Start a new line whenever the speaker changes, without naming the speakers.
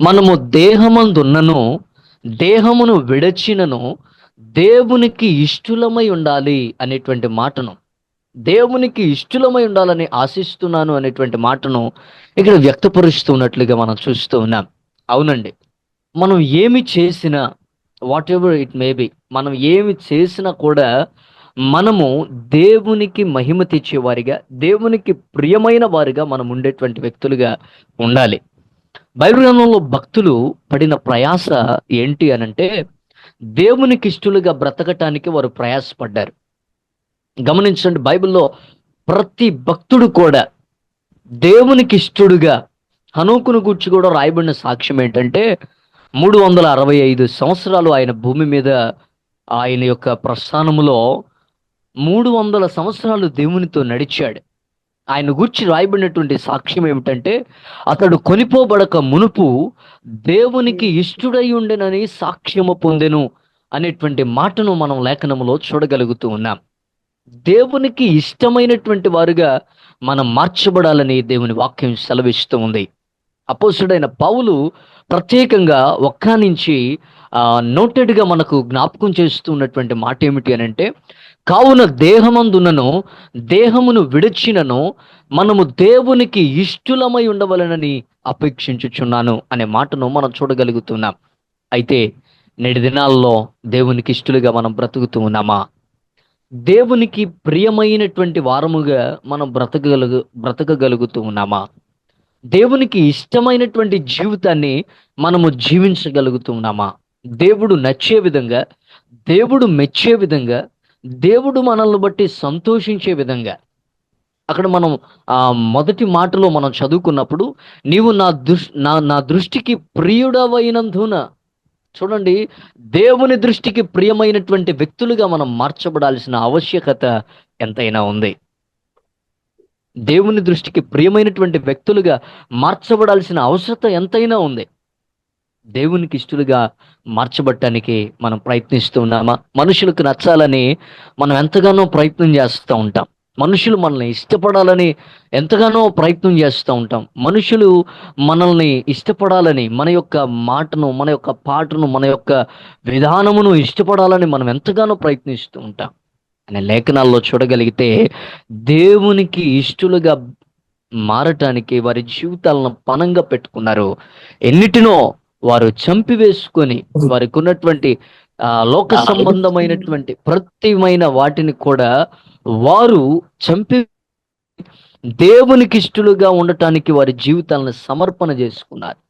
మనము దేహమందున్నను దేహమును విడచినను దేవునికి ఇష్టలమై ఉండాలి అనేటువంటి మాటను. దేవునికి ఇష్టలమై ఉండాలని ఆశిస్తున్నాను అనేటువంటి మాటను ఇక్కడ వ్యక్తపరుస్తున్నట్లుగా మనం చూస్తూ ఉన్నాం. అవునండి. మనం ఏమి చేసినా whatever it may be మనం ఏమి చేసినా కూడా మనము దేవునికి మహిమ తెచ్చేవారిగా దేవునికి ప్రియమైన వారిగా మనం ఉండేటువంటి వ్యక్తులుగా ఉండాలి. బైబిల్ గ్రంథంలో భక్తులు పడిన ప్రయాస ఏంటి అనంటే దేవునికి ఇష్టలుగా బ్రతకటానికి వారు ప్రయాసపడ్డారు. గమనించండి బైబిల్లో ప్రతి భక్తుడు కూడా దేవునికి ఇష్టడుగా హనుకును గుర్చి కూడా రాయబడిన సాక్ష్యం ఏంటంటే మూడు వందల అరవై ఐదు సంవత్సరాలు ఆయన భూమి మీద ఆయన యొక్క ప్రస్థానములో మూడు వందల సంవత్సరాలు దేవునితో నడిచాడు. ఆయన గురించి రాయబడినటువంటి సాక్ష్యం ఏమిటంటే అతడు కొనిపోబడక మునుపు దేవునికి ఇష్టడై ఉండెనని సాక్ష్యము పొందెను అనేటువంటి మాటను మనం లేఖనంలో చూడగలుగుతూ ఉన్నాం. దేవునికి ఇష్టమైనటువంటి వారుగా మనం మార్చబడాలని దేవుని వాక్యం సెలవిస్తూ ఉంది. అపోసుడైన పౌలు ప్రత్యేకంగా ఒక్క నుంచి నోటెడ్గా మనకు జ్ఞాపకం చేస్తున్నటువంటి మాట ఏమిటి అని అంటే కావున దేహమందునను దేహమును విడిచినను మనము దేవునికి ఇష్టలమై ఉండవలనని అపేక్షించుచున్నాను అనే మాటను మనం చూడగలుగుతున్నాం. అయితే నేటి దినాల్లో దేవునికి ఇష్టలుగా మనం బ్రతుకుతూ ఉన్నామా? దేవునికి ప్రియమైనటువంటి వారముగా మనం బ్రతకగలుగు బ్రతకగలుగుతూ ఉన్నామా? దేవునికి ఇష్టమైనటువంటి జీవితాన్ని మనము జీవించగలుగుతూ ఉన్నామా? దేవుడు నచ్చే విధంగా దేవుడు మెచ్చే విధంగా దేవుడు మనల్ని బట్టి సంతోషించే విధంగా. అక్కడ మనం ఆ మొదటి మాటలో మనం చదువుకున్నప్పుడు నీవు నా దృష్ నా నా దృష్టికి ప్రియుడవైనందున చూడండి దేవుని దృష్టికి ప్రియమైనటువంటి వ్యక్తులుగా మనం మార్చబడాల్సిన ఆవశ్యకత ఎంతైనా ఉంది. దేవుని దృష్టికి ప్రియమైనటువంటి వ్యక్తులుగా మార్చబడాల్సిన అవసరత ఎంతైనా ఉంది. దేవునికి ఇష్టలుగా మార్చబట్టానికి మనం ప్రయత్నిస్తూ ఉన్నామా? మనుషులకు నచ్చాలని మనం ఎంతగానో ప్రయత్నం చేస్తూ ఉంటాం. మనుషులు మనల్ని ఇష్టపడాలని ఎంతగానో ప్రయత్నం చేస్తూ ఉంటాం. మనుషులు మనల్ని ఇష్టపడాలని మన యొక్క మాటను మన యొక్క పాటను మన యొక్క విధానమును ఇష్టపడాలని మనం ఎంతగానో ప్రయత్నిస్తూ ఉంటాం. అనే లేఖనాల్లో చూడగలిగితే దేవునికి ఇష్టలుగా మారటానికి వారి జీవితాలను పనంగా పెట్టుకున్నారు. ఎన్నిటినో వారు చంపివేసుకొని వారికి ఉన్నటువంటి ఆ లోక సంబంధమైనటువంటి ప్రతిమైన వాటిని కూడా వారు చంపి దేవునికి ఇష్టలుగా ఉండటానికి వారి జీవితాలను సమర్పణ చేసుకున్నారు.